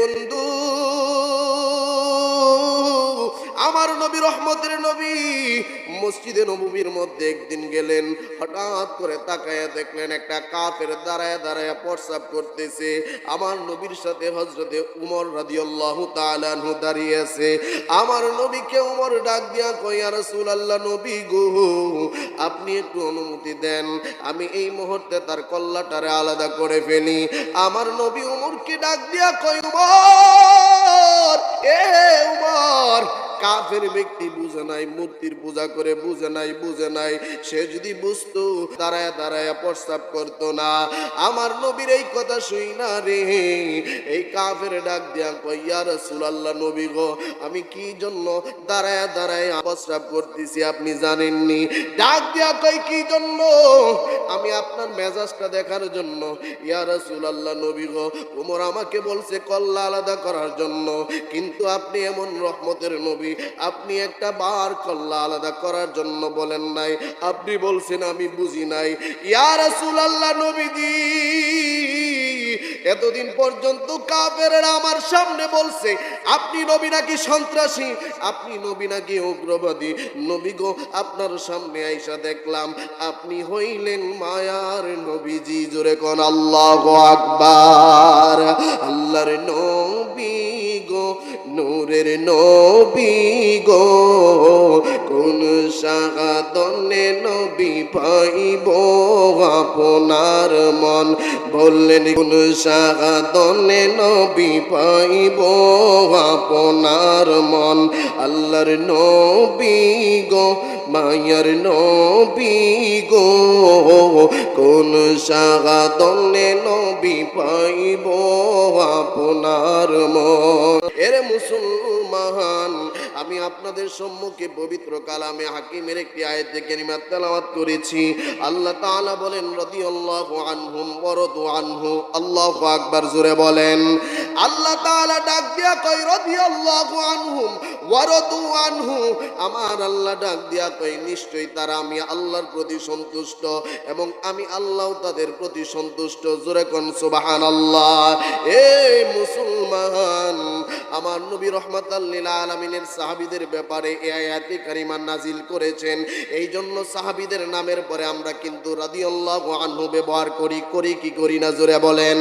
বন্ধু আমার নবী, রহমতের নবী। মসজিদে নবীর মধ্যে একদিন গেলেন, হঠাৎ করে তাকায় দেখলেন একটা কাফের দাঁড়ায় দাঁড়ায় প্রস্রাব করতেছে। আমার নবীর সাথে হজরতে উমর রাদিয়াল্লাহু দাঁড়িয়ে আছে। আমার নবীকে উমর ডাক দিয়া কইয়া রাসূলুল্লাহ, নবী গো, আপনি একটু অনুমতি দেন। আমি এই মুহূর্তে তার কল্লাটারে আলাদা করে ফেলি। আমার নবী উমরকে ডাক দিয়া কই উমর, এ উমর কাফের ব্যক্তি বুঝে নাই, মূর্তির পূজা করে বুঝে নাই বুঝে নাই। সে যদি বুঝতো, দাঁড়ায় দাঁড়ায় প্রস্তাব করতো না। আমার নবীর এই কথা শুই না রে। এই কাফের ডাক দিয়া কইয়া রাসূলুল্লাহ, নবী গো, আমি কি জন্য দাঁড়ায় দাঁড়ায় প্রস্তাব করতেছি আপনি জানেননি? ডাক দিয়া কই কি জন্য? আমি আপনার মেজাজটা দেখার জন্য, ইয়া রাসূলুল্লাহ, নবী গো, ওমর আমাকে বলছে কল্লা আলাদা করার জন্য, কিন্তু আপনি এমন রহমতের নবী আপনি একটা বার কল্লা আলাদা করার জন্য বলেন নাই। আপনি বলছেন, আমি বুঝি নাই। ইয়া রাসূলুল্লাহ নবীজি, এতদিন পর্যন্ত কাফেরেরা আমার সামনে বলছে, আপনি নবী নাকি সন্ত্রাসী? আপনি নবী নাকি উগ্রবাদী? নবী গো, আপনার সামনে আইসা দেখলাম, আপনি হইলেন মায়ার নবীজি। জোরে কোন আল্লাহ আকবার। আল্লাহর নবী নূরের নবী গো। কোন সাগাদনে নবী পাইব আপনার মন। বললেন কোন সাগাদনে নবী পাইব আপনার মন। আল্লাহর নবী গো, মায়ার নবী গো কোন সাগাদনে নবী পাইব আপনার মন। এরে মুসলমান আমি আপনাদের সম্মুখে পবিত্র কালামে হাকিমের একটি আয়াতে কারিমাত তেলাওয়াত করেছি। আল্লাহ তাআলা বলেন, রাদিয়াল্লাহু আনহুম ওয়া রাদু আনহু। আল্লাহু আকবার, জোরে বলেন। আল্লাহ তাআলা ডাক দিয়া কই রাদিয়াল্লাহু আনহুম ওয়া রাদু আনহু। আমার আল্লাহ ডাক দিয়া কই নিশ্চয়ই তারা আমি আল্লাহর প্রতি সন্তুষ্ট এবং আমি আল্লাহ তাদের প্রতি সন্তুষ্ট। জোরে কোন, সুবহানাল্লাহ। এ মুসলমান আমার নবী রহমাতাল্লিল আলমিনের সাহাবিদের ব্যাপারে এ আয়াতি কারিমান নাজিল করেছেন। এই জন্য সাহাবিদের নামের পরে আমরা কিন্তু রাদিয়াল্লাহু আনহু ব্যবহার করি করি কি করি না জোরে বলেন।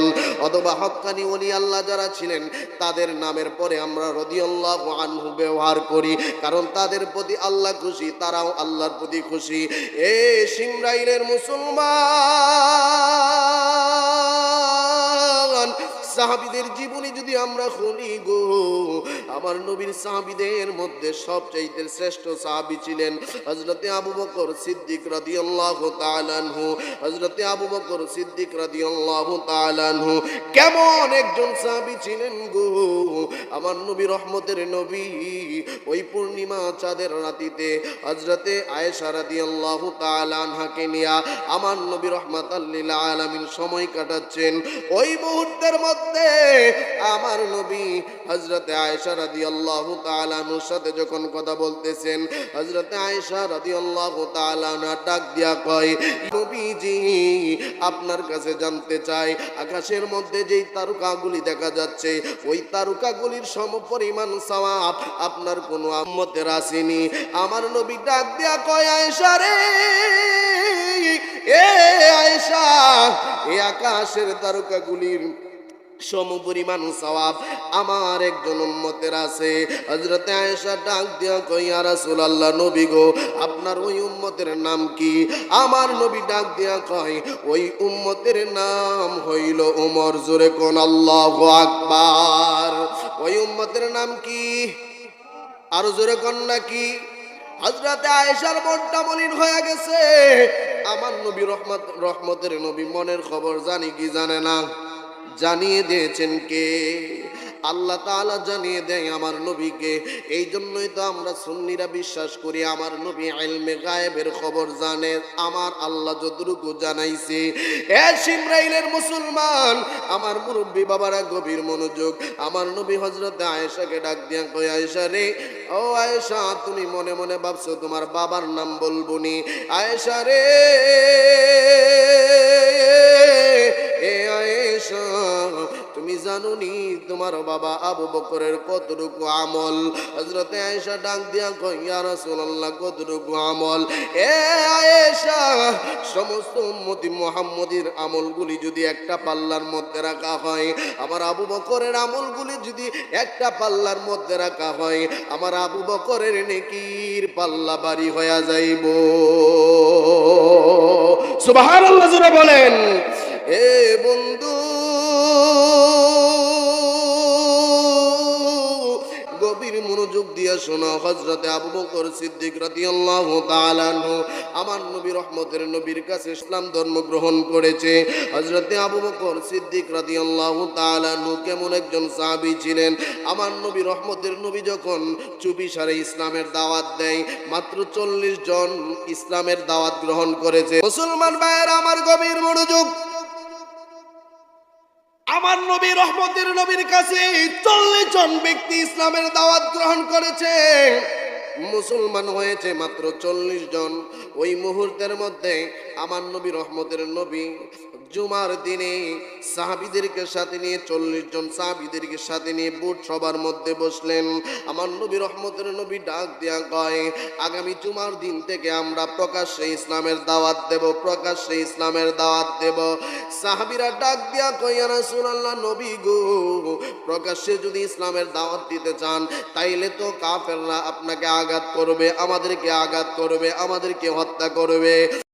অথবা হক্কানি ওলি আল্লাহ যারা ছিলেন, তাদের নামের পরে আমরা রাদিয়াল্লাহু আনহু ব্যবহার করি, কারণ তাদের প্রতি আল্লাহ খুশি, তারাও আল্লাহর প্রতি খুশি। এ সিমরাইলের মুসলমান! সাহাবিদের জীবনী যদি আমরা খুলি গো আমার নবীর সাহাবিদের মধ্যে সবচাইতে শ্রেষ্ঠ সাহাবি ছিলেন হজরতে আবু বকর সিদ্দিক রাদিয়াল্লাহু তাআলাহু হজরতে আবু বকর সিদ্দিক রাদিয়াল্লাহু তাআলাহু কেমন একজন সাহাবি ছিলেন গো? আমার নবী রহমতের নবী ওই পূর্ণিমা চাঁদের রাতিতে হজরতে আয়েশা রাদিয়াল্লাহু তাআলা আনহাকে নিয়া আমার নবী রহমাতাল্লিল আলামিন সময় কাটাচ্ছেন। ওই মুহূর্তের মধ্যে আমার নবী হজরতে আয়েশা সাথে যখন কথা বলতেছেন ডাক দিয়া কয়, নবীজি, আপনার কাছে জানতে চাই, আকাশের মধ্যে যেই তারকাগুলি দেখা যাচ্ছে, ওই তারকাগুলির সমপরিমাণ সওয়াব আপনার আসেনি। আমার নবী ডাক দিয়া কয়, আয়েশা রে, এ আয়েশা এই আকাশের তারকাগুলির সম পরিমাণ সওয়াব আমার একজন উম্মতের আছে। হযরতে আয়েশা ডাক দিয়া কইয়া রাসূলুল্লাহ, নবী গো, আপনার ওই উম্মতের নাম কি? আমার নবী ডাক দিয়া কয়, ওই উম্মতের নাম হইল ওমর জোরে কোন আল্লাহ আকবার। ওই উম্মতের নাম কি? আরও জোরে কোন নাকি? হজরতে আয়েশার মনটা মলিন হয়ে গেছে। আমার নবী রহমত, রহমতের নবী মনের খবর জানি কি জানে না? জানিয়ে দিয়েছেন কে? আল্লাহ তাআলা জানিয়ে দেয় আমার নবীকে এই জন্যই তো আমরা সুন্নিরা বিশ্বাস করি আমার নবী ইলমে গায়েবের খবর জানে, আমার আল্লাহ যতটুকু জানাইছে। এ সিমরাইলের মুসলমান, আমার মুরব্বী বাবারা গভীর মনোযোগ, আমার নবী হজরতে আয়েশাকে ডাক দিয়া কই আয়েশা রে, ও আয়েশা, তুমি মনে মনে ভাবছ তোমার বাবার নাম বলবনি আয়েশা রে জানুনি, তোমার বাবা আবু বকরের কতটুকু আমল? হজরতে আয়েশা ডাক দিয়া কইয়া রাসূলুল্লাহ, কতটুকু আমল? এ আয়েশা, সমস্ত উম্মতি মুহাম্মদের আমলগুলি যদি একটা পাল্লার মধ্যে রাখা হয়, আমার আবু বকরের আমলগুলি যদি একটা পাল্লার মধ্যে রাখা হয়, আমার আবু বকরের নেকির পাল্লা বাড়ি হয়ে যাইব। সুবহানাল্লাহ, জোরে বলেন। এ বন্ধু মনোযোগ দিয়ে শোনো হজরতে আবু বকর সিদ্দিক রাদিয়াল্লাহু তাআলা আমার নবী রহমতের নবীর কাছে ইসলাম ধর্ম গ্রহণ করেছে। হজরতে আবু বকর সিদ্দিক রাদিয়াল্লাহু তাআলা কেমন একজন সাহাবী ছিলেন? আমার নবী রহমতের নবী যখন চুপি সারে ইসলামের দাওয়াত দেয়, মাত্র চল্লিশ জন ইসলামের দাওয়াত গ্রহণ করেছে। মুসলমান ভাইয়ের, আমার গভীর মনোযোগ আমার নবী রহমতের নবীর কাছে চল্লিশ জন ব্যক্তি ইসলামের দাওয়াত গ্রহণ করেছে। মুসলমান হয়েছে মাত্র চল্লিশ জন। ওই মুহূর্তের মধ্যে আমার নবী রহমতের নবী জুমার দিনে সাহাবিদেরকে সাথে নিয়ে চল্লিশ জন সাহাবিদেরকে সাথে নিয়ে বুট সবার মধ্যে বসলেন। আমার নবী রহমতের নবী ডাক দেয়া কয়, আগামী জুমার দিন থেকে আমরা প্রকাশ্যে ইসলামের দাওয়াত দেব, প্রকাশ্যে ইসলামের দাওয়াত দেব। সাহাবিরা ডাক দিয়া কইয়া রাসূলুল্লাহ, নবী গো, প্রকাশ্যে যদি ইসলামের দাওয়াত দিতে চান, তাইলে তো কাফেররা আপনাকে আঘাত করবে, আমাদেরকে আঘাত করবে, আমাদেরকে হত্যা করবে।